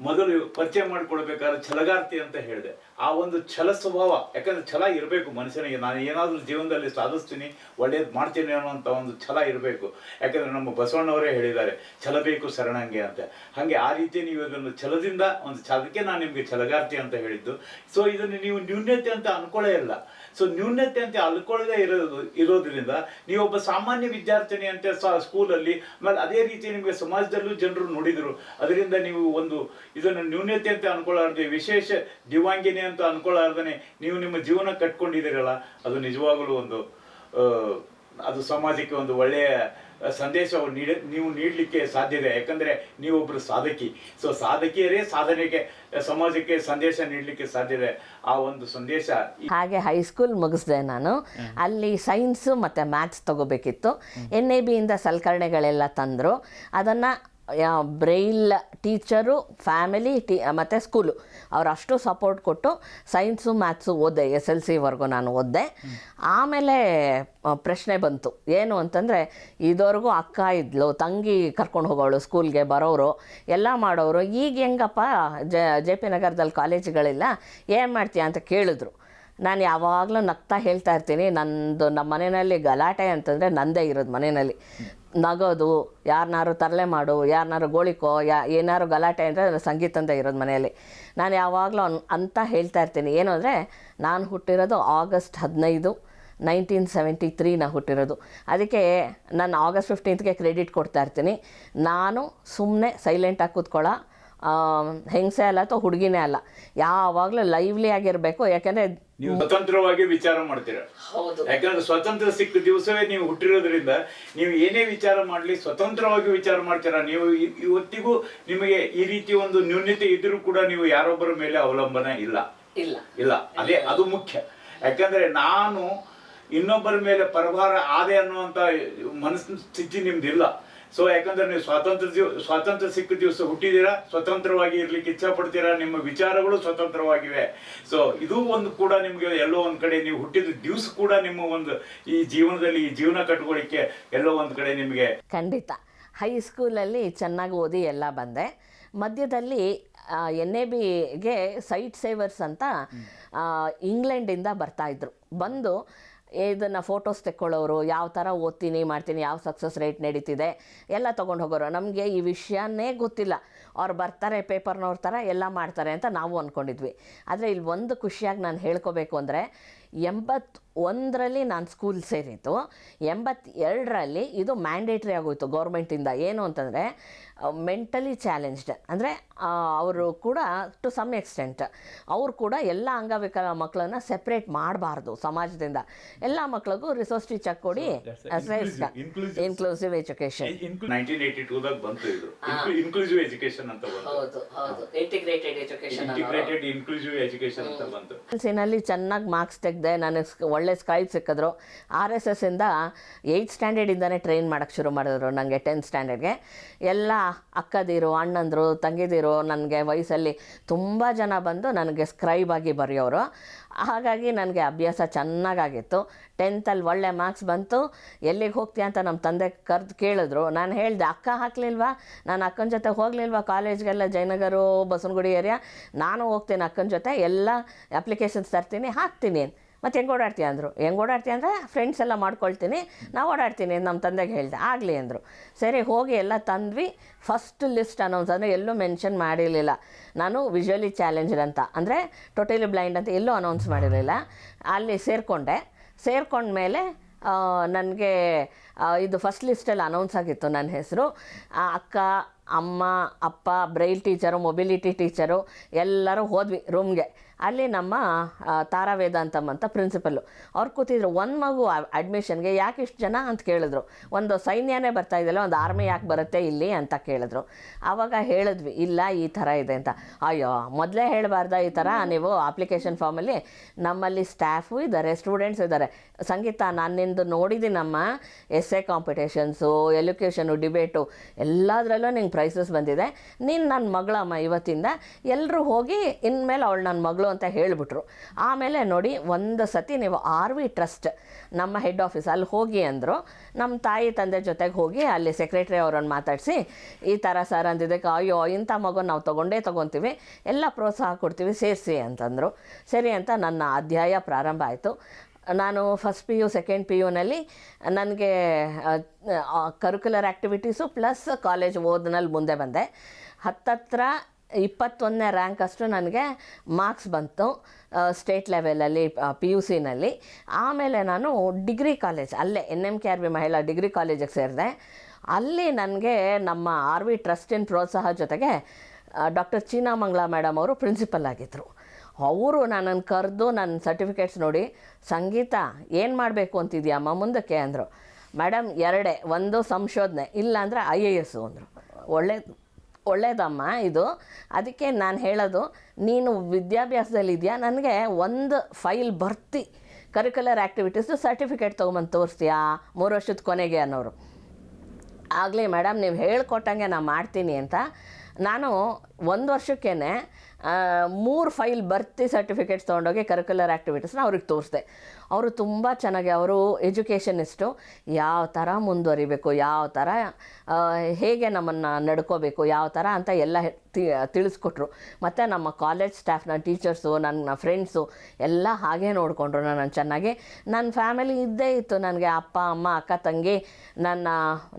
ಮೊದಲು ಪರಿಚಯ ಮಾಡಿಕೊಳ್ಬೇಕಾದ್ರೆ ಛಲಗಾರ್ತಿ ಅಂತ ಹೇಳಿದೆ. ಆ ಒಂದು ಛಲ ಸ್ವಭಾವ, ಯಾಕಂದ್ರೆ ಛಲ ಇರಬೇಕು ಮನುಷ್ಯನಿಗೆ. ನಾನು ಏನಾದರೂ ಜೀವನದಲ್ಲಿ ಸಾಧಿಸ್ತೀನಿ, ಒಳ್ಳೇದು ಮಾಡ್ತೀನಿ ಅನ್ನೋಂಥ ಒಂದು ಛಲ ಇರಬೇಕು. ಯಾಕಂದ್ರೆ ನಮ್ಮ ಬಸವಣ್ಣವರೇ ಹೇಳಿದ್ದಾರೆ, ಛಲ ಬೇಕು ಶರಣಂಗೆ ಅಂತ. ಹಾಗೆ ಆ ರೀತಿ ನೀವು ಇದನ್ನು ಛಲದಿಂದ ಒಂದು ಛಲಕ್ಕೆ ನಾನು ನಿಮಗೆ ಛಲಗಾರ್ತಿ ಅಂತ ಹೇಳಿದ್ದು. ಸೊ ಇದನ್ನು ನೀವು ನ್ಯೂನ್ಯತೆ ಅಂತ ಅನ್ಕೊಳ್ಳೇ ಇಲ್ಲ. ಸೊ ನ್ಯೂನತೆ ಅಂತ ಅಲ್ಕೊಳ್ಳದೆ ಇರೋದು, ಇರೋದ್ರಿಂದ ನೀವೊಬ್ಬ ಸಾಮಾನ್ಯ ವಿದ್ಯಾರ್ಥಿನಿ ಅಂತ ಸ್ಕೂಲಲ್ಲಿ, ಆಮೇಲೆ ಅದೇ ರೀತಿ ನಿಮಗೆ ಸಮಾಜದಲ್ಲೂ ಜನರು ನೋಡಿದರು. ಅದರಿಂದ ನೀವು ಒಂದು ಇದನ್ನು ನ್ಯೂನತೆ ಅಂತ ಅನ್ಕೊಳ್ಳಾರ್ದೆ ವಿಶೇಷ ದಿವಾಂಗಿನಿ ಅಂತ ಅನ್ಕೊಳ್ಳಾರ್ದೇ ನೀವು ನಿಮ್ಮ ಜೀವನ ಕಟ್ಕೊಂಡಿದ್ದೀರಲ್ಲ, ಅದು ನಿಜವಾಗಲೂ ಒಂದು ಅದು ಸಮಾಜಕ್ಕೆ ಒಂದು ಒಳ್ಳೆಯ ಸಂದೇಶವನ್ನು ನೀಡ ನೀವು ನೀಡಲಿಕ್ಕೆ ಸಾಧ್ಯ ಇದೆ. ಯಾಕಂದ್ರೆ ನೀವೊಬ್ಬರು ಸಾಧಕಿ. ಸೊ ಸಾಧಕಿಯರೇ ಸಾಧನೆಗೆ ಸಮಾಜಕ್ಕೆ ಸಂದೇಶ ನೀಡಲಿಕ್ಕೆ ಸಾಧ್ಯ ಇದೆ. ಆ ಒಂದು ಸಂದೇಶ ಹಾಗೆ ಹೈಸ್ಕೂಲ್ ಮುಗಿಸ್ದೆ ನಾನು. ಅಲ್ಲಿ ಸೈನ್ಸು ಮತ್ತು ಮ್ಯಾಥ್ಸ್ ತಗೋಬೇಕಿತ್ತು. ಎನ್ ಎ ಬಿಯಿಂದ ಸಲಕರಣೆಗಳೆಲ್ಲ ತಂದರು. ಅದನ್ನು ಬ್ರೈಲ್ ಟೀಚರು, ಫ್ಯಾಮಿಲಿ ಟೀ, ಮತ್ತು ಸ್ಕೂಲು. ಅವ್ರು ಅಷ್ಟು ಸಪೋರ್ಟ್ ಕೊಟ್ಟು ಸೈನ್ಸು, ಮ್ಯಾಥ್ಸು ಓದಿದೆ, ಎಸ್ ಎಲ್ ಸಿವರೆಗೂ ನಾನು ಓದಿದೆ. ಆಮೇಲೆ ಪ್ರಶ್ನೆ ಬಂತು. ಏನು ಅಂತಂದರೆ, ಇದುವರೆಗೂ ಅಕ್ಕ ಇದ್ಲು, ತಂಗಿ ಕರ್ಕೊಂಡು ಹೋಗೋಳು, ಸ್ಕೂಲ್ಗೆ ಬರೋರು ಎಲ್ಲ ಮಾಡೋರು ಈಗ ಹೆಂಗಪ್ಪ, ಜೆ ಪಿ ನಗರದಲ್ಲಿ ಕಾಲೇಜುಗಳಿಲ್ಲ, ಏನು ಮಾಡ್ತೀಯ ಅಂತ ಕೇಳಿದ್ರು. ನಾನು ಯಾವಾಗಲೂ ನಗ್ತಾ ಹೇಳ್ತಾ ಇರ್ತೀನಿ, ನಂದು ನಮ್ಮ ಮನೆಯಲ್ಲಿ ಗಲಾಟೆ ಅಂತಂದರೆ ನಂದೇ ಇರೋದು ಮನೆಯಲ್ಲಿ. ನಗೋದು ಯಾರನ್ನಾರು ತರಲೆ ಮಾಡು ಯಾರನ್ನಾರು ಗೋಳಿಕೋ, ಯಾ ಏನಾದ್ರು ಗಲಾಟೆ ಅಂದರೆ ಸಂಗೀತಂದ ಇರೋದು ಮನೆಯಲ್ಲಿ. ನಾನು ಯಾವಾಗಲೂ ಅನ್, ಅಂತ ಹೇಳ್ತಾ ಇರ್ತೀನಿ. ಏನು ಅಂದರೆ, ನಾನು ಹುಟ್ಟಿರೋದು ಆಗಸ್ಟ್ ಹದಿನೈದು, ನೈನ್ಟೀನ್ ಸೆವೆಂಟಿ ತ್ರೀನ ಹುಟ್ಟಿರೋದು. ಅದಕ್ಕೆ ನಾನು ಆಗಸ್ಟ್ ಫಿಫ್ಟೀನ್ತ್ಗೆ ಕ್ರೆಡಿಟ್ ಕೊಡ್ತಾ ಇರ್ತೀನಿ. ನಾನು ಸುಮ್ಮನೆ ಸೈಲೆಂಟಾಗಿ ಕೂತ್ಕೊಳ್ಳೋ ಹೆಂಗಸೆ ಅಲ್ಲ ಅಥವಾ ಹುಡುಗಿನೇ ಅಲ್ಲ. ಯಾವಾಗಲೂ ಲೈವ್ಲಿ ಆಗಿರಬೇಕು. ಯಾಕಂದ್ರೆ ನೀವು ಸ್ವತಂತ್ರವಾಗಿ ವಿಚಾರ ಮಾಡ್ತೀರ. ಹೌದು. ಯಾಕಂದ್ರೆ ಸ್ವತಂತ್ರ ಸಿಕ್ಕ ದಿವಸವೇ ನೀವು ಹುಟ್ಟಿರೋದ್ರಿಂದ ನೀವು ಏನೇ ವಿಚಾರ ಮಾಡಲಿ ಸ್ವತಂತ್ರವಾಗಿ ವಿಚಾರ ಮಾಡ್ತೀರಾ. ನೀವು ಇವತ್ತಿಗೂ ನಿಮಗೆ ಈ ರೀತಿ ಒಂದು ನ್ಯೂನ್ಯತೆ ಇದ್ರೂ ಕೂಡ ನೀವು ಯಾರೊಬ್ಬರ ಮೇಲೆ ಅವಲಂಬನೆ ಇಲ್ಲ. ಇಲ್ಲ. ಇಲ್ಲ. ಅದೇ ಅದು ಮುಖ್ಯ. ಯಾಕಂದ್ರೆ ನಾನು ಇನ್ನೊಬ್ಬರ ಮೇಲೆ ಪರಭಾರ ಆದೆ ಅನ್ನುವಂತ ಮನಸ್ಸಿನ ಸ್ಥಿತಿ ನಿಮ್ದಿಲ್ಲ. ಸೊ ಯಾಕಂದ್ರೆ ನೀವು ಸ್ವಾತಂತ್ರ್ಯ ದಿವ ಸ್ವಾತಂತ್ರ್ಯ ಸಿಕ್ಕ ದಿವಸ ಹುಟ್ಟಿದ್ದೀರಾ ಸ್ವತಂತ್ರವಾಗಿ ಇರ್ಲಿಕ್ಕೆ ಇಚ್ಛೆ ಪಡ್ತೀರಾ ನಿಮ್ಮ ವಿಚಾರಗಳು ಸ್ವತಂತ್ರವಾಗಿವೆ. ಸೊ ಇದು ಒಂದು ಕೂಡ ನಿಮಗೆ ಎಲ್ಲೋ ಒಂದು ಕಡೆ ನೀವು ಹುಟ್ಟಿದ ದಿವಸ ಕೂಡ ನಿಮ್ಮ ಒಂದು ಈ ಜೀವನದಲ್ಲಿ ಈ ಜೀವನ ಕಟ್ಕೊಳ್ಳಿಕ್ಕೆ ಎಲ್ಲೋ ಒಂದು ಕಡೆ ನಿಮಗೆ. ಖಂಡಿತ. ಹೈಸ್ಕೂಲಲ್ಲಿ ಚೆನ್ನಾಗಿ ಓದಿ ಎಲ್ಲ ಬಂದೆ. ಮಧ್ಯದಲ್ಲಿ ಎನ್ ಎ ಬಿಗೆ ಸೈಟ್ ಸೇವರ್ಸ್ ಅಂತ ಇಂಗ್ಲೆಂಡಿಂದ ಬರ್ತಾಯಿದ್ರು ಬಂದು ಇದನ್ನು ಫೋಟೋಸ್ ತೆಕ್ಕೊಳ್ಳೋರು, ಯಾವ ಥರ ಓದ್ತೀನಿ, ಮಾಡ್ತೀನಿ, ಯಾವ ಸಕ್ಸಸ್ ರೇಟ್ ನಡೀತಿದೆ, ಎಲ್ಲ ತೊಗೊಂಡು ಹೋಗೋರು ನಮಗೆ ಈ ವಿಷಯನೇ ಗೊತ್ತಿಲ್ಲ. ಅವ್ರು ಬರ್ತಾರೆ ಪೇಪರ್ನವ್ರ ಥರ ಎಲ್ಲ ಮಾಡ್ತಾರೆ ಅಂತ ನಾವು ಅಂದ್ಕೊಂಡಿದ್ವಿ ಆದರೆ ಇಲ್ಲಿ ಒಂದು ಖುಷಿಯಾಗಿ ನಾನು ಹೇಳ್ಕೋಬೇಕು ಅಂದರೆ ಎಂಬತ್ ಒಂದರಲ್ಲಿ ನಾನು ಸ್ಕೂಲ್ ಸೇರಿದ್ದು. ಎಂಬತ್ತೆರಡರಲ್ಲಿ ಇದು ಮ್ಯಾಂಡೇಟ್ರಿ ಆಗೋಯಿತು ಗೌರ್ಮೆಂಟಿಂದ ಏನು ಅಂತಂದರೆ ಮೆಂಟಲಿ ಚಾಲೆಂಜ್ಡ್ ಅಂದರೆ ಅವರು ಕೂಡ ಟು ಸಮ್ ಎಕ್ಸ್ಟೆಂಟ್ ಅವರು ಕೂಡ ಎಲ್ಲ ಅಂಗವಿಕಲ ಮಕ್ಕಳನ್ನು ಸೆಪ್ರೇಟ್ ಮಾಡಬಾರ್ದು ಸಮಾಜದಿಂದ. ಎಲ್ಲ ಮಕ್ಕಳಿಗೂ ರಿಸೋರ್ಸ್ ಟೀಚರ್ ಕೊಡಿ ಇನ್ಕ್ಲೂಸಿವ್ ಎಜುಕೇಷನ್ ಇನ್ಕ್ಲೂಸಿವ್ ಎಜುಕೇಶನ್ ಅಂತ ಬಂತು. ಹೌದು ಹೌದು. Integrated education integrated inclusive education ಅಂತ ಬಂತು. ಸಿನಲ್ಲಿ ಚೆನ್ನಾಗಿ ಮಾರ್ಕ್ಸ್ ತೆಗೆದೆ ನನಗೆ ಒಳ್ಳೆ ಸ್ಕೈಪ್ ಸಿಕ್ಕಿದ್ರು. ಆರ್ ಎಸ್ ಎಸ್ ಇಂದ ಏಯ್ತ್ ಸ್ಟ್ಯಾಂಡರ್ಡಿಂದನೇ ಟ್ರೈನ್ ಮಾಡೋಕ್ಕೆ ಶುರು ಮಾಡಿದ್ರು ನನಗೆ ಟೆಂತ್ ಸ್ಟ್ಯಾಂಡರ್ಡ್ಗೆ ಎಲ್ಲ ಅಕ್ಕದಿರು ಅಣ್ಣಂದರು ತಂಗಿದಿರು ನನಗೆ ವಯಸ್ಸಲ್ಲಿ ತುಂಬ ಜನ ಬಂದು ನನಗೆ ಸ್ಕ್ರೈಬ್ ಆಗಿ ಬರೆಯೋರು. ಹಾಗಾಗಿ ನನಗೆ ಅಭ್ಯಾಸ ಚೆನ್ನಾಗಾಗಿತ್ತು. ಟೆಂತಲ್ಲಿ ಒಳ್ಳೆ ಮಾರ್ಕ್ಸ್ ಬಂತು. ಎಲ್ಲಿಗೆ ಹೋಗ್ತೀಯ ಅಂತ ನಮ್ಮ ತಂದೆ ಕರೆದು ಕೇಳಿದ್ರು. ನಾನು ಹೇಳಿದೆ, ಅಕ್ಕ ಹಾಕ್ಲಿಲ್ವಾ? ನಾನು ಅಕ್ಕನ ಜೊತೆ ಹೋಗಲಿಲ್ವಾ ಕಾಲೇಜ್ಗೆಲ್ಲ ಜಯನಗರು, ಬಸವನಗುಡಿ ಏರಿಯಾ ನಾನು ಹೋಗ್ತೀನಿ ಅಕ್ಕನ ಜೊತೆ. ಎಲ್ಲ ಅಪ್ಲಿಕೇಶನ್ಸ್ ತರ್ತೀನಿ, ಹಾಕ್ತೀನಿ. ಮತ್ತು ಹೆಂಗೆ ಓಡಾಡ್ತೀಯ ಅಂದರು? ಹೆಂಗೆ ಓಡಾಡ್ತೀಯ ಅಂದರೆ ಫ್ರೆಂಡ್ಸ್ ಎಲ್ಲ ಮಾಡ್ಕೊಳ್ತೀನಿ, ನಾವು ಓಡಾಡ್ತೀನಿ ನಮ್ಮ ತಂದೆಗೆ ಹೇಳಿದೆ, ಆಗಲಿ ಅಂದರು. ಸರಿ, ಹೋಗಿ ಎಲ್ಲ ತಂದ್ವಿ. ಫಸ್ಟ್ ಲಿಸ್ಟ್ ಅನೌನ್ಸ್ ಅಂದರೆ ಎಲ್ಲೂ ಮೆನ್ಷನ್ ಮಾಡಿರಲಿಲ್ಲ. ನಾನು ವಿಜುವಲಿ ಚಾಲೆಂಜ್ಡ್ ಅಂತ, ಅಂದರೆ ಟೋಟಲಿ ಬ್ಲೈಂಡ್ ಅಂತ ಎಲ್ಲೂ ಅನೌನ್ಸ್ ಮಾಡಿರಲಿಲ್ಲ. ಅಲ್ಲಿ ಸೇರಿಕೊಂಡೆ. ಮೇಲೆ ನನಗೆ ಇದು ಫಸ್ಟ್ ಲಿಸ್ಟಲ್ಲಿ ಅನೌನ್ಸ್ ಆಗಿತ್ತು ನನ್ನ ಹೆಸರು. ಅಕ್ಕ, ಅಮ್ಮ, ಅಪ್ಪ ಬ್ರೈಲ್ ಟೀಚರು ಮೊಬಿಲಿಟಿ ಟೀಚರು ಎಲ್ಲರೂ ಹೋದ್ವಿ ರೂಮ್ಗೆ ಅಲ್ಲಿ ನಮ್ಮ ತಾರಾ ವೇದಾಂತಮ್ ಅಂತ ಪ್ರಿನ್ಸಿಪಲ್ಲು ಅವ್ರು ಕೂತಿದ್ರು, ಒಂದು ಮಗು ಅಡ್ಮಿಷನ್ಗೆ ಯಾಕೆ ಇಷ್ಟು ಜನ? ಅಂತ ಕೇಳಿದ್ರು. ಒಂದು ಸೈನ್ಯನೇ ಬರ್ತಾ ಇದೆಯಲ್ಲ, ಒಂದು ಆರ್ಮಿ ಯಾಕೆ ಬರುತ್ತೆ ಇಲ್ಲಿ? ಅಂತ ಕೇಳಿದ್ರು. ಆವಾಗ ಹೇಳಿದ್ವಿ, ಇಲ್ಲ, ಈ ಥರ ಇದೆ ಅಂತ. ಅಯ್ಯೋ, ಮೊದಲೇ ಹೇಳಬಾರ್ದ ಈ ಥರ? ನೀವು ಅಪ್ಲಿಕೇಶನ್ ಫಾರ್ಮಲ್ಲಿ ನಮ್ಮಲ್ಲಿ ಸ್ಟಾಫು ಇದ್ದಾರೆ ಸ್ಟೂಡೆಂಟ್ಸ್ ಇದ್ದಾರೆ. ಸಂಗೀತ, ನಾನು ನಿಂದು ನೋಡಿದ್ದೀನಮ್ಮ. S A competitions elocution debate ಎಲ್ಲದರಲ್ಲೂ ನಿಂಗೆ ಪ್ರೈಸಸ್ ಬಂದಿದೆ. ನೀನು ನನ್ನ ಮಗಳಮ್ಮ ಇವತ್ತಿಂದ. ಎಲ್ಲರೂ ಹೋಗಿ, ಇನ್ಮೇಲೆ ಅವಳು ನನ್ನ ಮಗಳು ಅಂತ ಹೇಳಿಬಿಟ್ರು. ಆಮೇಲೆ ನೋಡಿ, ಒಂದು ಸತಿ ನೀವು ಆರ್ ವಿ ಟ್ರಸ್ಟ್, ನಮ್ಮ ಹೆಡ್ ಆಫೀಸ್ ಅಲ್ಲಿ ಹೋಗಿ ಅಂದರು. ನಮ್ಮ ತಾಯಿ, ತಂದೆ ಜೊತೆಗೆ ಹೋಗಿ ಅಲ್ಲಿ ಸೆಕ್ರೆಟ್ರಿ ಅವರನ್ನು ಮಾತಾಡಿಸಿ, ಈ ಥರ ಸರ್ ಅಂದಿದ್ದಕ್ಕೆ ಅಯ್ಯೋ, ಇಂಥ ಮಗು ನಾವು ತೊಗೊಂಡೇ ತೊಗೊತೀವಿ, ಎಲ್ಲ ಪ್ರೋತ್ಸಾಹ ಕೊಡ್ತೀವಿ, ಸೇರಿಸಿ ಅಂತಂದರು. ಸರಿ ಅಂತ ನನ್ನ ಅಧ್ಯಾಯ ಪ್ರಾರಂಭ ಆಯಿತು. ನಾನು first P U second P ಯುನಲ್ಲಿ ನನಗೆ ಕರಿಕ್ಯುಲರ್ ಆ್ಯಕ್ಟಿವಿಟೀಸು ಪ್ಲಸ್ ಕಾಲೇಜ್ ಓದ್ನಲ್ಲಿ ಮುಂದೆ ಬಂದೆ. ಹತ್ತತ್ರ ಇಪ್ಪತ್ತೊಂದನೇ ರ್ಯಾಂಕ್ ಅಷ್ಟು ನನಗೆ ಮಾರ್ಕ್ಸ್ ಬಂತು ಸ್ಟೇಟ್ ಲೆವೆಲಲ್ಲಿ ಪಿ ಯು ಸಿನಲ್ಲಿ ಆಮೇಲೆ ನಾನು ಡಿಗ್ರಿ ಕಾಲೇಜ್ ಅಲ್ಲೇ N M K R B ಮಹಿಳಾ ಡಿಗ್ರಿ ಕಾಲೇಜಿಗೆ ಸೇರಿದೆ. ಅಲ್ಲಿ ನನಗೆ ನಮ್ಮ ಆರ್ ವಿ ಟ್ರಸ್ಟಿನ ಪ್ರೋತ್ಸಾಹ ಜೊತೆಗೆ ಡಾಕ್ಟರ್ ಚೀನಾ ಮಂಗ್ಲಾ ಮೇಡಮ್ ಅವರು ಪ್ರಿನ್ಸಿಪಲ್ ಆಗಿದ್ದರು ಅವರು ನನ್ನನ್ನು ಕರೆದು ನನ್ನ ಸರ್ಟಿಫಿಕೇಟ್ಸ್ ನೋಡಿ, ಸಂಗೀತ, ಏನು ಮಾಡಬೇಕು ಅಂತಿದ್ಯಮ್ಮ ಮುಂದಕ್ಕೆ? ಅಂದರು. ಮೇಡಮ್ ಎರಡೇ, ಒಂದು ಸಂಶೋಧನೆ, ಇಲ್ಲಾಂದರೆ ಐ ಎ ಎಸ್ಸು ಅಂದರು. ಒಳ್ಳೇದು ಒಳ್ಳೇದಮ್ಮ ಇದು. ಅದಕ್ಕೆ ನಾನು ಹೇಳೋದು, ನೀನು ವಿದ್ಯಾಭ್ಯಾಸದಲ್ಲಿದೆಯಾ ನನಗೆ ಒಂದು ಫೈಲ್ ಬರ್ತಿ. ಕರಿಕ್ಯುಲರ್ ಆ್ಯಕ್ಟಿವಿಟೀಸು ಸರ್ಟಿಫಿಕೇಟ್ ತೊಗೊಂಬಂದು ತೋರಿಸ್ತೀಯಾ? ಮೂರು ವರ್ಷದ ಕೊನೆಗೆ ಅನ್ನೋರು. ಆಗಲಿ ಮೇಡಮ್ ನೀವು ಹೇಳ್ಕೊಟ್ಟಂಗೆ ನಾನು ಮಾಡ್ತೀನಿ ಅಂತ. ನಾನು ಒಂದು ವರ್ಷಕ್ಕೇ ಮೂರು ಫೈಲ್ ಬರ್ತಿ ಸರ್ಟಿಫಿಕೇಟ್ಸ್ ತೊಗೊಂಡೋಗಿ ಕರಿಕ್ಯುಲರ್ ಆ್ಯಕ್ಟಿವಿಟೀಸ್ನ ಅವ್ರಿಗೆ ತೋರಿಸ್ದೆ. ಅವರು ತುಂಬ ಚೆನ್ನಾಗಿ, ಅವರು ಎಜುಕೇಷನಿಸ್ಟು. ಯಾವ ಥರ ಮುಂದುವರಿಬೇಕು, ಯಾವ ಥರ ಹೇಗೆ ನಮ್ಮನ್ನು ನಡ್ಕೋಬೇಕು, ಯಾವ ಥರ ಅಂತ ಎಲ್ಲ ತಿಳಿಸ್ಕೊಟ್ರು. ಮತ್ತು ನಮ್ಮ ಕಾಲೇಜ್ ಸ್ಟಾಫ್ ನನ್ನ ಟೀಚರ್ಸು, ನನ್ನ ಫ್ರೆಂಡ್ಸು ಎಲ್ಲ ಹಾಗೆ ನೋಡಿಕೊಂಡ್ರು ನಾನು ಚೆನ್ನಾಗಿ. ನನ್ನ ಫ್ಯಾಮಿಲಿ ಇದ್ದೇ ಇತ್ತು ನನಗೆ, ಅಪ್ಪ, ಅಮ್ಮ, ಅಕ್ಕ, ತಂಗಿ, ನನ್ನ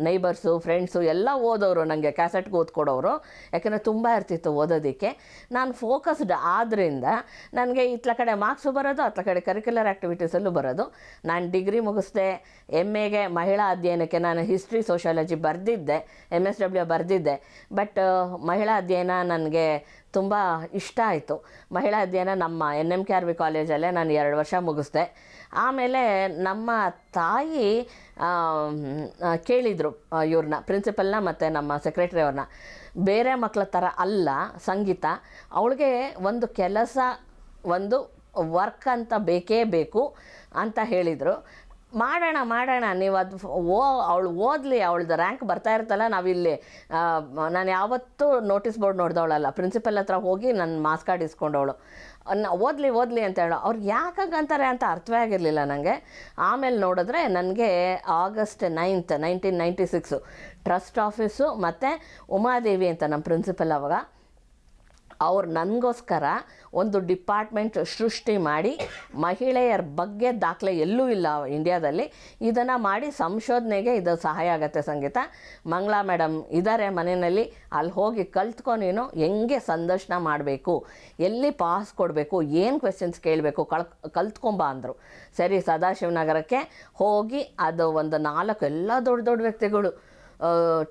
ನೈಬರ್ಸು, ಫ್ರೆಂಡ್ಸು ಎಲ್ಲ ಓದೋರು ನನಗೆ, ಕ್ಯಾಸೆಟ್ಗೆ ಓದ್ಕೊಡೋರು. ಯಾಕೆಂದರೆ ತುಂಬ ಇರ್ತಿತ್ತು ಓದೋದಕ್ಕೆ. ನಾನು ಫೋಕಸ್ಡ್ ಆದ್ದರಿಂದ ನನಗೆ ಇತ್ಲ ಕಡೆ ಮಾರ್ಕ್ಸು ಬರೋದು ಅತ್ಲ ಕಡೆ ಕರಿಕ್ಯುಲರ್ ಬರೋದು. ನಾನು ಡಿಗ್ರಿ ಮುಗಿಸ್ದೆ, ಎಂ ಎಗೆ ಮಹಿಳಾ ಅಧ್ಯಯನಕ್ಕೆ ನಾನು ಹಿಸ್ಟ್ರಿ, ಸೋಷಿಯಾಲಜಿ ಬರೆದಿದ್ದೆ, ಎಂ ಎಸ್ ಡಬ್ಲ್ಯೂ ಬರೆದಿದ್ದೆ. ಬಟ್, ಮಹಿಳಾ ಅಧ್ಯಯನ ನನಗೆ ತುಂಬ ಇಷ್ಟ ಆಯಿತು. ಮಹಿಳಾ ಅಧ್ಯಯನ ನಮ್ಮ N M K R V ಕಾಲೇಜಲ್ಲೇ ನಾನು ಎರಡು ವರ್ಷ ಮುಗಿಸ್ದೆ. ಆಮೇಲೆ ನಮ್ಮ ತಾಯಿ ಕೇಳಿದರು ಇವ್ರನ್ನ ಪ್ರಿನ್ಸಿಪಲ್ನ ಮತ್ತು ನಮ್ಮ ಸೆಕ್ರೆಟ್ರಿ ಅವ್ರನ್ನ ಬೇರೆ ಮಕ್ಕಳ ಥರ ಅಲ್ಲ, ಸಂಗೀತ. ಅವಳಿಗೆ ಒಂದು ಕೆಲಸ, ಒಂದು ವರ್ಕ್ ಅಂತ ಬೇಕೇ ಬೇಕು ಅಂತ ಹೇಳಿದರು. ಮಾಡೋಣ ಮಾಡೋಣ, ನೀವು ಅದು ಓ, ಅವಳು ಓದಲಿ, ಅವಳದು ರ್ಯಾಂಕ್ ಬರ್ತಾ ಇರ್ತಲ್ಲ ನಾವಿಲ್ಲಿ ನಾನು ಯಾವತ್ತೂ ನೋಟಿಸ್ ಬೋರ್ಡ್ ನೋಡಿದವಳಲ್ಲ ಪ್ರಿನ್ಸಿಪಲ್ ಹತ್ರ ಹೋಗಿ ನನ್ನ ಮಾಸ್ ಕಾರ್ಡ್ ಇಸ್ಕೊಂಡವಳು. ಓದಲಿ ಓದಲಿ ಅಂತ ಹೇಳೋ. ಅವ್ರು ಯಾಕಾಗಂತಾರೆ ಅಂತ ಅರ್ಥವೇ ಆಗಿರಲಿಲ್ಲ ನನಗೆ ಆಮೇಲೆ ನೋಡಿದ್ರೆ ನನಗೆ August ninth nineteen ninety six trust office ಮತ್ತು ಉಮಾದೇವಿ ಅಂತ ನಮ್ಮ ಪ್ರಿನ್ಸಿಪಲ್ ಅವಾಗ. ಅವ್ರು ನನಗೋಸ್ಕರ ಒಂದು ಡಿಪಾರ್ಟ್ಮೆಂಟ್ ಸೃಷ್ಟಿ ಮಾಡಿ ಮಹಿಳೆಯರ ಬಗ್ಗೆ ದಾಖಲೆ ಎಲ್ಲೂ ಇಲ್ಲ ಇಂಡಿಯಾದಲ್ಲಿ. ಇದನ್ನು ಮಾಡಿ ಸಂಶೋಧನೆಗೆ ಇದು ಸಹಾಯ ಆಗುತ್ತೆ ಸಂಗೀತ. ಮಂಗಳಾ ಮೇಡಮ್ ಇದ್ದಾರೆ ಮನೆಯಲ್ಲಿ ಅಲ್ಲಿ ಹೋಗಿ ಕಲ್ತ್ಕೊ ನೀನು ಹೆಂಗೆ ಸಂದರ್ಶನ ಮಾಡಬೇಕು? ಎಲ್ಲಿ ಪಾಸ್ ಕೊಡಬೇಕು? ಏನು ಕ್ವೆಶನ್ಸ್ ಕೇಳಬೇಕು? ಕಳ್, ಕಲ್ತ್ಕೊಂಬ ಅಂದರು. ಸರಿ, ಸದಾಶಿವನಗರಕ್ಕೆ ಹೋಗಿ ಅದು ಒಂದು ನಾಲ್ಕು ಎಲ್ಲ ದೊಡ್ಡ ದೊಡ್ಡ ವ್ಯಕ್ತಿಗಳು.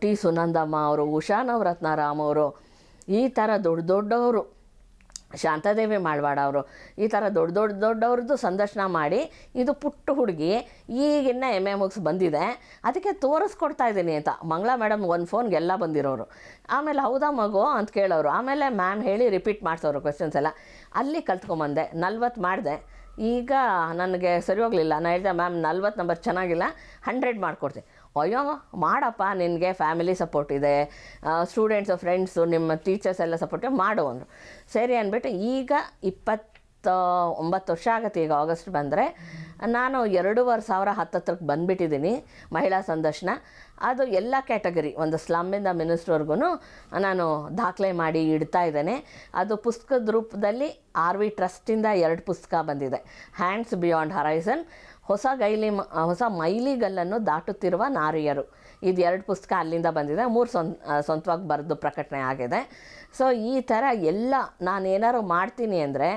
ಟಿ ಸುನಂದಮ್ಮ ಅವರು, ಉಷಾ ನವರತ್ನಾರಾಮ್ ಅವರು ಈ ಥರ ದೊಡ್ಡ ದೊಡ್ಡವರು, ಶಾಂತಾದೇವಿ ಮಾಡಬೇಡ ಅವರು, ಈ ಥರ ದೊಡ್ಡ ದೊಡ್ಡ ದೊಡ್ಡವ್ರದ್ದು ಸಂದರ್ಶನ ಮಾಡಿ ಇದು ಪುಟ್ಟ ಹುಡುಗಿ ಈಗಿನ್ನ ಎಂ ಎ ಮುಗಿಸ್ ಬಂದಿದೆ. ಅದಕ್ಕೆ ತೋರಿಸ್ಕೊಡ್ತಾ ಇದ್ದೀನಿ ಅಂತ. ಮಂಗಳಾ ಮೇಡಮ್ ಒಂದು ಫೋನ್ಗೆಲ್ಲ ಬಂದಿರೋರು. ಆಮೇಲೆ ಹೌದಾ ಮಗು ಅಂತ ಕೇಳೋರು. ಆಮೇಲೆ ಮ್ಯಾಮ್ ಹೇಳಿ ರಿಪೀಟ್ ಮಾಡ್ಸೋರು ಕ್ವೆಶನ್ಸ್ ಎಲ್ಲ. ಅಲ್ಲಿ ಕಲ್ತ್ಕೊಂಬಂದೆ. ನಲ್ವತ್ತು ಮಾಡಿದೆ. ಈಗ ನನಗೆ ಸರಿ ಹೋಗಲಿಲ್ಲ. ನಾನು ಹೇಳಿದೆ ಮ್ಯಾಮ್ ನಲ್ವತ್ತು ನಂಬರ್ ಚೆನ್ನಾಗಿಲ್ಲ. ಹಂಡ್ರೆಡ್ ಮಾಡಿಕೊಡ್ತೀನಿ ಅಯ್ಯೋ, ಮಾಡಪ್ಪ, ನಿನಗೆ ಫ್ಯಾಮಿಲಿ ಸಪೋರ್ಟ್ ಇದೆ. ಸ್ಟೂಡೆಂಟ್ಸು ಫ್ರೆಂಡ್ಸು ನಿಮ್ಮ ಟೀಚರ್ಸ್ ಎಲ್ಲ ಸಪೋರ್ಟ್ ಮಾಡು ಅಂದರು. ಸರಿ ಅಂದ್ಬಿಟ್ಟು ಈಗ ಇಪ್ಪತ್ತ ಒಂಬತ್ತು ವರ್ಷ ಆಗುತ್ತೆ ಈಗ ಆಗಸ್ಟ್ ಬಂದರೆ. ನಾನು ಎರಡೂವರೆ ಸಾವಿರ ಹತ್ತತ್ರಕ್ಕೆ ಬಂದುಬಿಟ್ಟಿದ್ದೀನಿ ಮಹಿಳಾ ಸಂದರ್ಶನ. ಅದು ಎಲ್ಲ ಕ್ಯಾಟಗರಿ ಒಂದು ಸ್ಲಮ್ಮಿಂದ ಮಿನಿಸ್ಟ್ರ್ವರೆಗೂ ನಾನು ದಾಖಲೆ ಮಾಡಿ ಇಡ್ತಾ ಇದ್ದೇನೆ. ಅದು ಪುಸ್ತಕದ ರೂಪದಲ್ಲಿ ಆರ್ ವಿ ಟ್ರಸ್ಟಿಂದ ಎರಡು ಪುಸ್ತಕ ಬಂದಿದೆ. ಹ್ಯಾಂಡ್ಸ್ ಬಿಯಾಂಡ್ ಹರೈಸನ್ ಹೊಸ ಗೈಲಿ ಹೊಸ ಮೈಲಿಗಲ್ಲನ್ನು ದಾಟುತ್ತಿರುವ ನಾರಿಯರು. ಇದು ಎರಡು ಪುಸ್ತಕ ಅಲ್ಲಿಂದ ಬಂದಿದೆ. ಮೂರು ಸ್ವಂತ ಸ್ವಂತವಾಗಿ ಬರೆದು ಪ್ರಕಟಣೆ ಆಗಿದೆ. ಸೊ ಈ ಥರ ಎಲ್ಲ ನಾನು ಏನಾದ್ರು ಮಾಡ್ತೀನಿ ಅಂದರೆ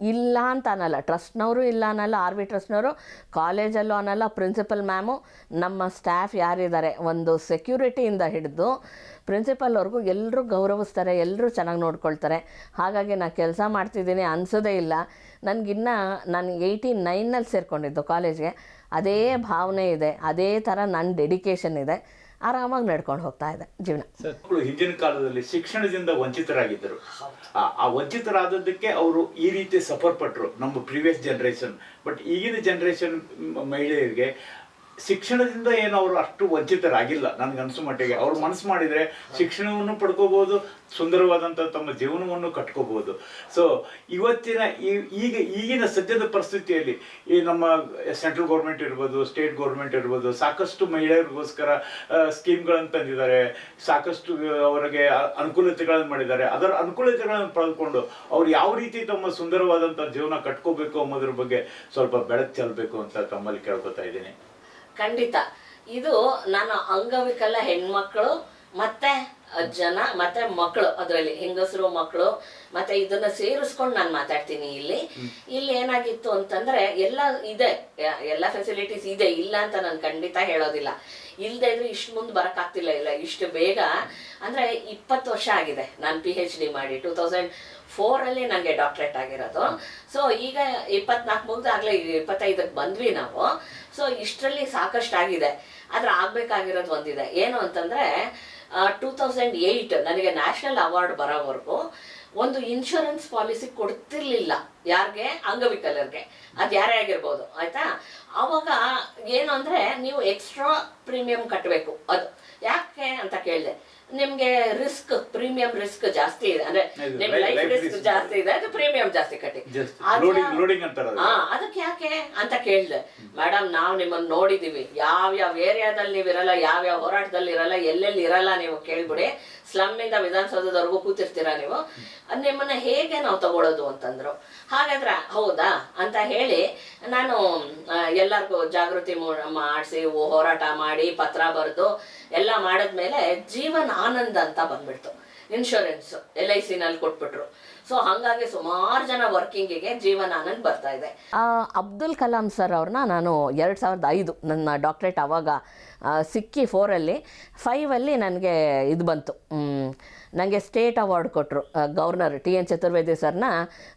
ಇಲ್ಲ ಅಂತ ಅನ್ನಲ್ಲ. ಟ್ರಸ್ಟ್ನವರು ಇಲ್ಲ ಅನ್ನಲ್ಲ ಆರ್ ವಿ ಟ್ರಸ್ಟ್ನವರು ಕಾಲೇಜಲ್ಲೂ ಅನ್ನಲ್ಲ ಪ್ರಿನ್ಸಿಪಲ್ ಮ್ಯಾಮು ನಮ್ಮ ಸ್ಟಾಫ್ ಯಾರಿದ್ದಾರೆ? ಒಂದು ಸೆಕ್ಯೂರಿಟಿಯಿಂದ ಹಿಡಿದು ಪ್ರಿನ್ಸಿಪಲ್ವರೆಗೂ ಎಲ್ಲರೂ ಗೌರವಿಸ್ತಾರೆ ಎಲ್ಲರೂ ಚೆನ್ನಾಗಿ ನೋಡ್ಕೊಳ್ತಾರೆ. ಹಾಗಾಗಿ ನಾನು ಕೆಲಸ ಮಾಡ್ತಿದ್ದೀನಿ ಅನಿಸೋದೇ ಇಲ್ಲ. ನನಗಿನ್ನ ನಾನು ಏಯ್ಟಿ ನೈನಲ್ಲಿ ಸೇರಿಕೊಂಡಿದ್ದು ಕಾಲೇಜ್ಗೆ ಅದೇ ಭಾವನೆ ಇದೆ. ಅದೇ ಥರ ನನ್ನ ಡೆಡಿಕೇಶನ್ ಇದೆ. ಆರಾಮಾಗಿ ನಡ್ಕೊಂಡು ಹೋಗ್ತಾ ಇದೆ ಜೀವನ. ಹಿಂದಿನ ಕಾಲದಲ್ಲಿ ಶಿಕ್ಷಣದಿಂದ ವಂಚಿತರಾಗಿದ್ದರು. ಆ ಆ ವಂಚಿತರಾದದ್ದಕ್ಕೆ ಅವರು ಈ ರೀತಿ ಸಫರ್ ಪಟ್ಟರು ನಮ್ಮ ಪ್ರೀವಿಯಸ್ ಜನರೇಷನ್. ಬಟ್ ಈಗಿನ ಜನರೇಷನ್ ಮಹಿಳೆಯರಿಗೆ ಶಿಕ್ಷಣದಿಂದ ಏನು ಅವರು ಅಷ್ಟು ವಂಚಿತರಾಗಿಲ್ಲ ನನಗನ್ಸು ಮಟ್ಟಿಗೆ. ಅವ್ರು ಮನಸ್ಸು ಮಾಡಿದರೆ ಶಿಕ್ಷಣವನ್ನು ಪಡ್ಕೋಬೋದು ಸುಂದರವಾದಂಥ ತಮ್ಮ ಜೀವನವನ್ನು ಕಟ್ಕೋಬೋದು. ಸೊ ಇವತ್ತಿನ ಈಗ, ಈಗಿನ ಸದ್ಯದ ಪರಿಸ್ಥಿತಿಯಲ್ಲಿ ಈ ನಮ್ಮ ಸೆಂಟ್ರಲ್ ಗೌರ್ಮೆಂಟ್ ಇರ್ಬೋದು, ಸ್ಟೇಟ್ ಗೌರ್ಮೆಂಟ್ ಇರ್ಬೋದು, ಸಾಕಷ್ಟು ಮಹಿಳೆಯರಿಗೋಸ್ಕರ ಸ್ಕೀಮ್ಗಳನ್ನು ತಂದಿದ್ದಾರೆ. ಸಾಕಷ್ಟು ಅವರಿಗೆ ಅನುಕೂಲತೆಗಳನ್ನು ಮಾಡಿದ್ದಾರೆ. ಅದರ ಅನುಕೂಲತೆಗಳನ್ನು ಪಡೆದುಕೊಂಡು ಅವ್ರು ಯಾವ ರೀತಿ ತಮ್ಮ ಸುಂದರವಾದಂಥ ಜೀವನ ಕಟ್ಕೋಬೇಕು ಅನ್ನೋದ್ರ ಬಗ್ಗೆ ಸ್ವಲ್ಪ ಬೆಳಕು ಚೆಲ್ಲಬೇಕು ಅಂತ ತಮ್ಮಲ್ಲಿ ಕೇಳ್ಕೊತಾ ಇದ್ದೀನಿ. ಖಂಡಿತ. ಇದು ನಾನು ಅಂಗವಿಕಲ ಹೆಣ್ಮಕ್ಳು ಮತ್ತೆ ಜನ ಮತ್ತೆ ಮಕ್ಕಳು ಅದರಲ್ಲಿ ಹೆಂಗಸರು ಮಕ್ಕಳು ಮತ್ತೆ ಇದನ್ನ ಸೇರಿಸ್ಕೊಂಡು ನಾನು ಮಾತಾಡ್ತೀನಿ ಇಲ್ಲಿ. ಇಲ್ಲಿ ಏನಾಗಿತ್ತು ಅಂತಂದ್ರೆ ಎಲ್ಲ ಇದೆ. ಎಲ್ಲ ಫೆಸಿಲಿಟೀಸ್ ಇದೆ. ಇಲ್ಲ ಅಂತ ನಾನು ಖಂಡಿತ ಹೇಳೋದಿಲ್ಲ. ಇಲ್ಲದೆ ಇದ್ರೆ ಇಷ್ಟು ಮುಂದೆ ಬರಕ್ಕಾಗ್ತಿಲ್ಲ ಇಲ್ಲ ಇಷ್ಟು ಬೇಗ. ಅಂದ್ರೆ ಇಪ್ಪತ್ತು ವರ್ಷ ಆಗಿದೆ ನಾನು ಪಿ ಹೆಚ್ ಡಿ ಮಾಡಿ. ಟೂ ತೌಸಂಡ್ ಫೋರಲ್ಲಿ ನನಗೆ ಡಾಕ್ಟ್ರೇಟ್ ಆಗಿರೋದು. ಸೊ ಈಗ ಇಪ್ಪತ್ನಾಲ್ಕು ಮುಗ್ದಾಗಲೇ ಇಪ್ಪತ್ತೈದಕ್ಕೆ ಬಂದ್ವಿ ನಾವು. ಸೊ ಇಷ್ಟರಲ್ಲಿ ಸಾಕಷ್ಟು ಆಗಿದೆ. ಆದ್ರೆ ಆಗ್ಬೇಕಾಗಿರೋದು ಒಂದಿದೆ. ಏನು ಅಂತಂದ್ರೆ ಟೂ ತೌಸಂಡ್ ಏಯ್ಟ್ ನನಗೆ ನ್ಯಾಷನಲ್ ಅವಾರ್ಡ್ ಬರೋವರೆಗೂ ಒಂದು ಇನ್ಶೂರೆನ್ಸ್ ಪಾಲಿಸಿ ಕೊಡ್ತಿರ್ಲಿಲ್ಲ. ಯಾರಿಗೆ? ಅಂಗವಿಕಲರಿಗೆ. ಅದು ಯಾರೇ ಆಗಿರ್ಬೋದು, ಆಯ್ತಾ? ಅವಾಗ ಏನು ಅಂದ್ರೆ ನೀವು ಎಕ್ಸ್ಟ್ರಾ ಪ್ರೀಮಿಯಂ ಕಟ್ಟಬೇಕು ಅದು ಯಾಕೆ ಅಂತ ಕೇಳಿದೆ. ನಿಮ್ಗೆ ರಿಸ್ಕ್ ಪ್ರೀಮಿಯಂ ರಿಸ್ಕ್ ಜಾಸ್ತಿ ಇದೆ. ಅಂದ್ರೆ ನಿಮ್ ಲೈಫ್ ರಿಸ್ಕ್. ಜಾಸ್ತಿ ಇದೆ. ಅದು ಪ್ರೀಮಿಯಂ ಜಾಸ್ತಿ ಕಟ್ಟಿ. ಅದಕ್ಕೆ ಯಾಕೆ ಅಂತ ಕೇಳಿದೆ. ಮೇಡಮ್ ನಾವು ನಿಮ್ಮನ್ನ ನೋಡಿದೀವಿ. ಯಾವ ಯಾವ ಏರಿಯಾದಲ್ಲಿ ನೀವ್ ಇರಲ್ಲ ಯಾವ ಯಾವ ಹೋರಾಟದಲ್ಲಿ ಇರಲ್ಲ ಎಲ್ಲೆಲ್ಲಿ ಇರಲ್ಲ ನೀವು ಕೇಳ್ಬಿಡಿ. ಸ್ಲಮ್ ಇಂದ ವಿಧಾನಸೌಧದವರೆಗೂ ಕೂತಿರ್ತೀರಾ ನೀವು? ನಿಮ್ಮನ್ನ ಹೇಗೆ ನಾವು ತಗೊಳ್ಳೋದು ಅಂತಂದ್ರು. ಹಾಗಾದ್ರೆ ಹೌದಾ? ಅಂತ ಹೇಳಿ ನಾನು ಎಲ್ಲರಿಗೂ ಜಾಗೃತಿ ಮಾಡಿಸಿ ಹೋರಾಟ ಮಾಡಿ ಪತ್ರ ಬರೆದು ಎಲ್ಲ ಮಾಡಿದ್ಮೇಲೆ ಜೀವನ್ ಆನಂದ್ ಅಂತ ಬಂದ್ಬಿಡ್ತು. ಇನ್ಶೂರೆನ್ಸ್ ಎಲ್ ಐ ನಲ್ಲಿ ಕೊಟ್ಬಿಟ್ರು. ಸೊ ಹಂಗಾಗಿ ಸುಮಾರು ಜನ ವರ್ಕಿಂಗಿಗೆ ಜೀವನ ಆನಂದ್ ಬರ್ತಾ ಇದೆ. ಅಬ್ದುಲ್ ಕಲಾಂ ಸರ್ ಅವ್ರನ್ನ ನಾನು ಎರಡು ಸಾವಿರದ ಐದು ನನ್ನ ಡಾಕ್ಟ್ರೇಟ್ ಅವಾಗ ಸಿಕ್ಕಿ ಫೋರಲ್ಲಿ ಫೈವಲ್ಲಿ ನನಗೆ ಇದು ಬಂತು. ನನಗೆ ಸ್ಟೇಟ್ ಅವಾರ್ಡ್ ಕೊಟ್ಟರು ಗವರ್ನರ್ ಟಿ ಎನ್ ಚತುರ್ವೇದಿ ಸರ್ನ.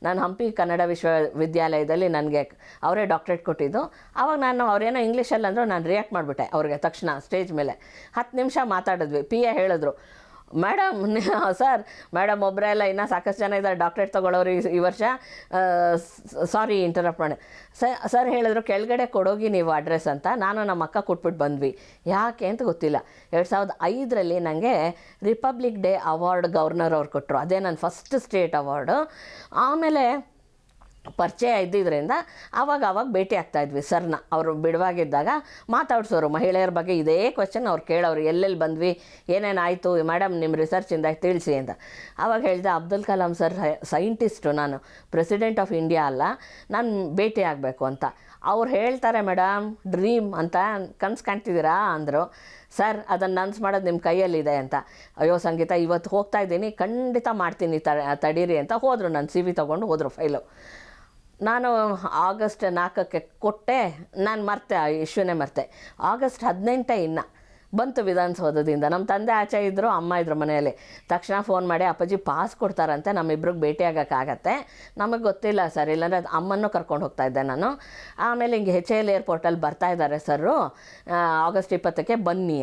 ನಾನು ಹಂಪಿ ಕನ್ನಡ ವಿಶ್ವವಿದ್ಯಾಲಯದಲ್ಲಿ ನನಗೆ ಅವರೇ ಡಾಕ್ಟ್ರೇಟ್ ಕೊಟ್ಟಿದ್ದು. ಆವಾಗ ನಾನು ಅವರೇನೋ ಇಂಗ್ಲೀಷಲ್ಲಿ ಅಂದರು ನಾನು ರಿಯಾಕ್ಟ್ ಮಾಡಿಬಿಟ್ಟೆ ಅವ್ರಿಗೆ ತಕ್ಷಣ ಸ್ಟೇಜ್ ಮೇಲೆ. ಹತ್ತು ನಿಮಿಷ ಮಾತಾಡಿದ್ವಿ. ಪಿ ಎ ಹೇಳಿದ್ರು ಮೇಡಮ್, ಸರ್, ಮೇಡಮ್ ಒಬ್ಬರೇ ಎಲ್ಲ ಇನ್ನೂ ಸಾಕಷ್ಟು ಜನ ಇದ್ದಾರೆ. ಡಾಕ್ಟ್ರೇಟ್ ತೊಗೊಳೋರು ಈ- ವರ್ಷ. ಸಾರಿ ಇಂಟರಪ್ಟ್ ಮಾಡಿ. ಸರ್ ಹೇಳಿದ್ರು, ಕೆಳಗಡೆ ಕೊಡೋಗಿ ನೀವು ಅಡ್ರೆಸ್ ಅಂತ. ನಾನು ನಮ್ಮ ಅಕ್ಕ ಕೊಟ್ಬಿಟ್ಟು ಬಂದ್ವಿ. ಯಾಕೆ ಅಂತ ಗೊತ್ತಿಲ್ಲ. ಎರಡು ಸಾವಿರದ ಐದರಲ್ಲಿ ನನಗೆ ರಿಪಬ್ಲಿಕ್ ಡೇ ಅವಾರ್ಡ್ ಗವರ್ನರ್ ಅವ್ರು ಕೊಟ್ಟರು ಅದೇ ನನ್ನ ಫಸ್ಟ್ ಸ್ಟೇಟ್ ಅವಾರ್ಡು ಆಮೇಲೆ ಪರಿಚಯ ಇದ್ದಿದ್ದರಿಂದ ಆವಾಗ ಆವಾಗ ಭೇಟಿ ಆಗ್ತಾ ಇದ್ವಿ ಸರ್ನ. ಅವರು ಬಿಡುವಾಗಿದ್ದಾಗ ಮಾತಾಡ್ಸೋರು, ಮಹಿಳೆಯರ ಬಗ್ಗೆ ಇದೇ ಕ್ವಶನ್ ಅವ್ರು ಕೇಳೋರು, ಎಲ್ಲೆಲ್ಲಿ ಬಂದ್ವಿ ಏನೇನಾಯಿತು ಮೇಡಮ್ ನಿಮ್ಮ ರಿಸರ್ಚಿಂದ ತಿಳಿಸಿ ಅಂತ. ಆವಾಗ ಹೇಳಿದೆ, ಅಬ್ದುಲ್ ಕಲಾಂ ಸರ್ ಸೈಂಟಿಸ್ಟು ನಾನು ಪ್ರೆಸಿಡೆಂಟ್ ಆಫ್ ಇಂಡಿಯಾ ಅಲ್ಲ, ನಾನು ಭೇಟಿ ಆಗಬೇಕು ಅಂತ. ಅವ್ರು ಹೇಳ್ತಾರೆ ಮೇಡಮ್ ಡ್ರೀಮ್ ಅಂತ ಕನ್ಸು ಕಾಣ್ತಿದ್ದೀರಾ? ಅಂದರು. ಸರ್ ಅದನ್ನು ನನ್ಸ್ ಮಾಡೋದು ನಿಮ್ಮ ಕೈಯಲ್ಲಿದೆ ಅಂತ. ಅಯ್ಯೋ ಸಂಗೀತ, ಇವತ್ತು ಹೋಗ್ತಾ ಇದ್ದೀನಿ, ಖಂಡಿತ ಮಾಡ್ತೀನಿ ತಡೀರಿ ಅಂತ ಹೋದರು. ನಾನು ಸಿ ವಿ ತೊಗೊಂಡು ಹೋದರು ಫೈಲು ನಾನು ಆಗಸ್ಟ್ ನಾಲ್ಕಕ್ಕೆ ಕೊಟ್ಟೆ, ನಾನು ಮರ್ತೆ, ಆ ಇಶ್ಯೂನೇ ಮರ್ತೆ. ಆಗಸ್ಟ್ ಹದಿನೆಂಟೇ ಇನ್ನು ಬಂತು ವಿಧಾನಸೌಧದಿಂದ. ನಮ್ಮ ತಂದೆ ಆಚೆ ಇದ್ದರು ಅಮ್ಮ ಇದ್ರು ಮನೆಯಲ್ಲಿ. ತಕ್ಷಣ ಫೋನ್ ಮಾಡಿ, ಅಪ್ಪಾಜಿ ಪಾಸ್ ಕೊಡ್ತಾರಂತೆ ನಮ್ಮಿಬ್ರಿಗೆ ಭೇಟಿ ಆಗೋಕ್ಕಾಗತ್ತೆ. ನಮಗೆ ಗೊತ್ತಿಲ್ಲ ಸರ್, ಇಲ್ಲಾಂದರೆ ಅಮ್ಮನ್ನು ಕರ್ಕೊಂಡು ಹೋಗ್ತಾ ಇದ್ದೆ ನಾನು. ಆಮೇಲೆ ಹಿಂಗೆ ಹೆಚ್ ಎಲ್ ಏರ್ಪೋರ್ಟಲ್ಲಿ ಬರ್ತಾ ಇದ್ದಾರೆ ಸರ್ರು ಆಗಸ್ಟ್ ಇಪ್ಪತ್ತಕ್ಕೆ ಬನ್ನಿ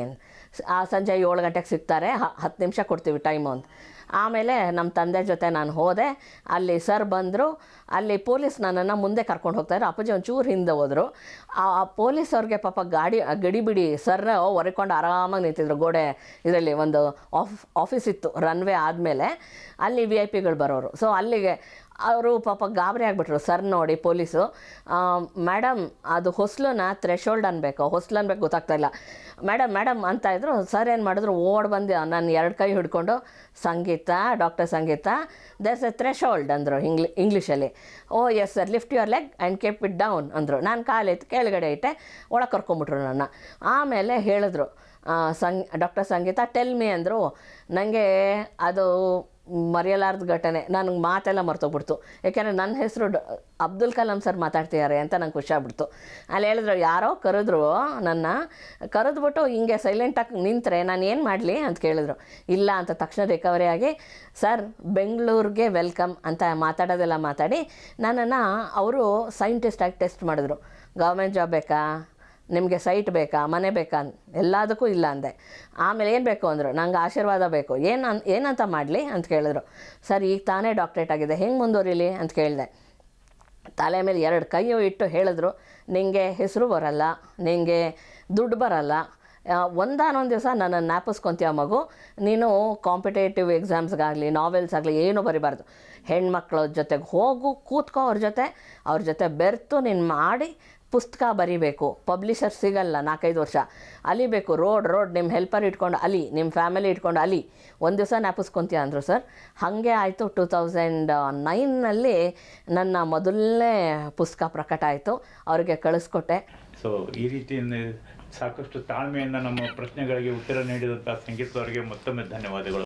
ಆ, ಸಂಜೆ ಏಳು ಗಂಟೆಗೆ ಸಿಗ್ತಾರೆ ಹತ್ತು ನಿಮಿಷ ಕೊಡ್ತೀವಿ ಟೈಮು ಅಂತ ಆಮೇಲೆ ನಮ್ಮ ತಂದೆ ಜೊತೆ ನಾನು ಹೋದೆ. ಅಲ್ಲಿ ಸರ್ ಬಂದರು. ಅಲ್ಲಿ ಪೊಲೀಸ್ ನನ್ನನ್ನು ಮುಂದೆ ಕರ್ಕೊಂಡು ಹೋಗ್ತಾಯಿದ್ರು ಅಪ್ಪಾಜಿ ಒಂಚೂರು ಹಿಂದೆ ಹೋದರು. ಆ ಪೊಲೀಸ್ ಅವ್ರಿಗೆ ಪಾಪ ಗಾಡಿ ಗಡಿ ಬಿಡಿ ಸರ್ನ ಹೊರಕೊಂಡು ಆರಾಮಾಗಿ ನಿಂತಿದ್ರು. ಗೋಡೆ ಇದರಲ್ಲಿ ಒಂದು ಆಫ್, ಆಫೀಸ್ ಇತ್ತು ರನ್ವೇ ಆದಮೇಲೆ. ಅಲ್ಲಿ ವಿ ಐ ಪಿಗಳು ಬರೋರು. ಸೊ ಅಲ್ಲಿಗೆ ಅವರು ಪಾಪ ಗಾಬರಿ ಆಗಿಬಿಟ್ರು ಸರ್ ನೋಡಿ ಪೊಲೀಸು. ಮೇಡಮ್, ಅದು ಹೊಸ್ಲನ್ನ ಥ್ರೆಶೋಲ್ಡ್ ಅನ್ಬೇಕು. ಹೊಸ್ಲು ಅನ್ಬೇಕು ಗೊತ್ತಾಗ್ತಾ ಇಲ್ಲ. ಮೇಡಮ್ ಮೇಡಮ್, ಅಂತ ಇದ್ರು. ಸರ್ ಏನು ಮಾಡಿದ್ರು? ಓಡ್ ಬಂದು. ನಾನು ಎರಡು ಕೈ ಹಿಡ್ಕೊಂಡು, Sangeeta, doctor Sangeeta there's a threshold ಅಂದರು ಇಂಗ್ಲಿ, ಇಂಗ್ಲೀಷಲ್ಲಿ. ಓ yes sir lift your leg and keep it down ಅಂದರು. ನಾನು ಕಾಲೆತ್ತು ಕೆಳಗಡೆ ಇಟ್ಟೆ, ಒಳಗೆ ಕರ್ಕೊಂಬಿಟ್ರು ನನ್ನ. ಆಮೇಲೆ ಹೇಳಿದ್ರು ಸಂಗ್, ಡಾಕ್ಟರ್ ಸಂಗೀತ ಟೆಲ್ ಮಿ ಅಂದರು. ನನಗೆ ಅದು ಮರೆಯಲಾರ್ದ ಘಟನೆ. ನನಗೆ ಮಾತೆಲ್ಲ ಮರ್ತೋಗ್ಬಿಡ್ತು. ಯಾಕೆಂದರೆ ನನ್ನ ಹೆಸರು ಅಬ್ದುಲ್ ಕಲಾಂ ಸರ್ ಮಾತಾಡ್ತಿದ್ದಾರೆ ಅಂತ ನಂಗೆ ಖುಷಿ ಆಗ್ಬಿಡ್ತು ಅಲ್ಲಿ ಹೇಳಿದ್ರು, ಯಾರೋ ಕರೆದ್ರು ನನ್ನ, ಕರೆದ್ಬಿಟ್ಟು ಹಿಂಗೆ ಸೈಲೆಂಟಾಗಿ ನಿಂತರೆ ನಾನು ಏನು ಮಾಡಲಿ? ಅಂತ ಕೇಳಿದ್ರು. ಇಲ್ಲ ಅಂತ ತಕ್ಷಣ ರಿಕವರಿ ಆಗಿ, ಸರ್, ಬೆಂಗಳೂರಿಗೆ ವೆಲ್ಕಮ್ ಅಂತ ಮಾತಾಡೋದೆಲ್ಲ ಮಾತಾಡಿ, ನನ್ನನ್ನು ಅವರು ಸೈಂಟಿಸ್ಟಾಗಿ ಟೆಸ್ಟ್ ಮಾಡಿದ್ರು. ಗೌರ್ಮೆಂಟ್ ಜಾಬ್ ಬೇಕಾ? ನಿಮಗೆ ಸೈಟ್ ಬೇಕಾ, ಮನೆ ಬೇಕಾ ಎಲ್ಲದಕ್ಕೂ ಇಲ್ಲ ಅಂದೆ. ಆಮೇಲೆ ಏನು ಬೇಕು ಅಂದರು, ನಂಗೆ ಆಶೀರ್ವಾದ ಬೇಕು. ಏನು ಅನ್, ಏನಂತ ಮಾಡಲಿ ಅಂತ ಕೇಳಿದ್ರು. ಸರ್, ಈಗ ತಾನೇ ಡಾಕ್ಟ್ರೇಟ್ ಆಗಿದೆ, ಹೆಂಗೆ ಮುಂದುವರಿಲಿ ಅಂತ ಕೇಳಿದೆ. ತಲೆ ಮೇಲೆ ಎರಡು ಕೈಯು ಇಟ್ಟು ಹೇಳಿದ್ರು, ನಿಂಗೆ ಹೆಸರು ಬರಲ್ಲ, ನಿಂಗೆ ದುಡ್ಡು ಬರಲ್ಲ. ಒಂದಾನೊಂದು ದಿವಸ ನನ್ನನ್ನು ಜ್ಞಾಪಿಸ್ಕೊತೀಯ ಮಗು, ನೀನು ಕಾಂಪಿಟೇಟಿವ್ ಎಕ್ಸಾಮ್ಸ್ಗಾಗಲಿ ನಾವೆಲ್ಸ್ ಆಗಲಿ, ಏನೂ ಬರಿಬಾರ್ದು. ಹೆಣ್ಮಕ್ಳ ಜೊತೆಗೆ ಹೋಗು, ಕೂತ್ಕೋ ಅವ್ರ ಜೊತೆ ಅವ್ರ ಜೊತೆ ಬೆರೆತು, ನೀನು ಮಾಡಿ ಪುಸ್ತಕ ಬರಿಬೇಕು. ಪಬ್ಲಿಷರ್ ಸಿಗಲ್ಲ ನಾಲ್ಕೈದು ವರ್ಷ. ಅಲಿಬೇಕು ರೋಡ್ ರೋಡ್ ನಿಮ್ಮ ಹೆಲ್ಪರ್ ಇಟ್ಕೊಂಡು ಅಲಿ ನಿಮ್ಮ ಫ್ಯಾಮಿಲಿ ಇಟ್ಕೊಂಡು ಅಲಿ ಒಂದು ದಿವಸ ನೆಪಿಸ್ಕೊತೀಯ ಅಂದರು ಸರ್ ಹಾಗೆ ಆಯಿತು ಟೂ ತೌಸಂಡ್ ನೈನ್ನಲ್ಲಿ ನನ್ನ ಮೊದಲನೇ ಪುಸ್ತಕ ಪ್ರಕಟ ಆಯಿತು. ಅವರಿಗೆ ಕಳಿಸ್ಕೊಟ್ಟೆ. ಸೊ ಈ ರೀತಿ ಸಾಕಷ್ಟು ತಾಳ್ಮೆಯಿಂದ ನಮ್ಮ ಪ್ರಶ್ನೆಗಳಿಗೆ ಉತ್ತರ ನೀಡಿದಂಥ ಸಂಗೀತ ಅವರಿಗೆ ಮತ್ತೊಮ್ಮೆ ಧನ್ಯವಾದಗಳು.